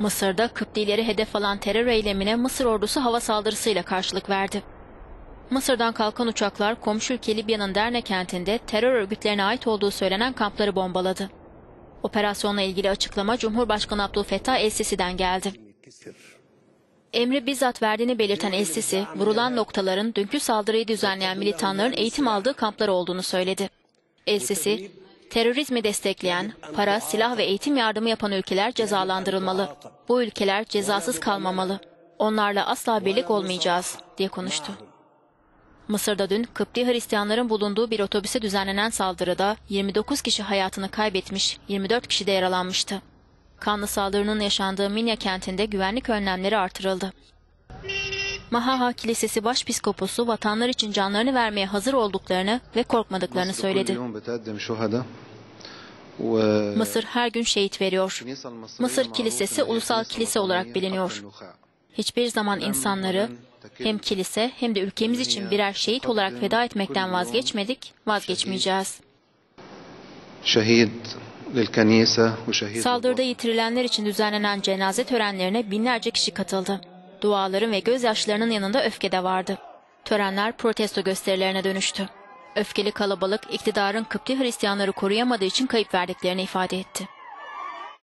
Mısır'da Kıptileri hedef alan terör eylemine Mısır ordusu hava saldırısıyla karşılık verdi. Mısır'dan kalkan uçaklar komşu ülke Libya'nın Derne kentinde terör örgütlerine ait olduğu söylenen kampları bombaladı. Operasyonla ilgili açıklama Cumhurbaşkanı Abdülfettah El-Sisi'den geldi. Emri bizzat verdiğini belirten El-Sisi, vurulan noktaların dünkü saldırıyı düzenleyen militanların eğitim aldığı kamplar olduğunu söyledi. El-Sisi, terörizmi destekleyen, para, silah ve eğitim yardımı yapan ülkeler cezalandırılmalı. Bu ülkeler cezasız kalmamalı. Onlarla asla birlik olmayacağız, diye konuştu. Mısır'da dün Kıpti Hristiyanların bulunduğu bir otobüse düzenlenen saldırıda 29 kişi hayatını kaybetmiş, 24 kişi de yaralanmıştı. Kanlı saldırının yaşandığı Minya kentinde güvenlik önlemleri artırıldı. Mahaha Kilisesi Başpiskoposu vatanlar için canlarını vermeye hazır olduklarını ve korkmadıklarını söyledi. Mısır her gün şehit veriyor. Mısır Kilisesi ulusal kilise olarak biliniyor. Hiçbir zaman insanları hem kilise hem de ülkemiz için birer şehit olarak feda etmekten vazgeçmedik, vazgeçmeyeceğiz. Saldırıda yitirilenler için düzenlenen cenaze törenlerine binlerce kişi katıldı. Duaların ve gözyaşlarının yanında öfke de vardı. Törenler protesto gösterilerine dönüştü. Öfkeli kalabalık iktidarın Kıpti Hristiyanları koruyamadığı için kayıp verdiklerini ifade etti.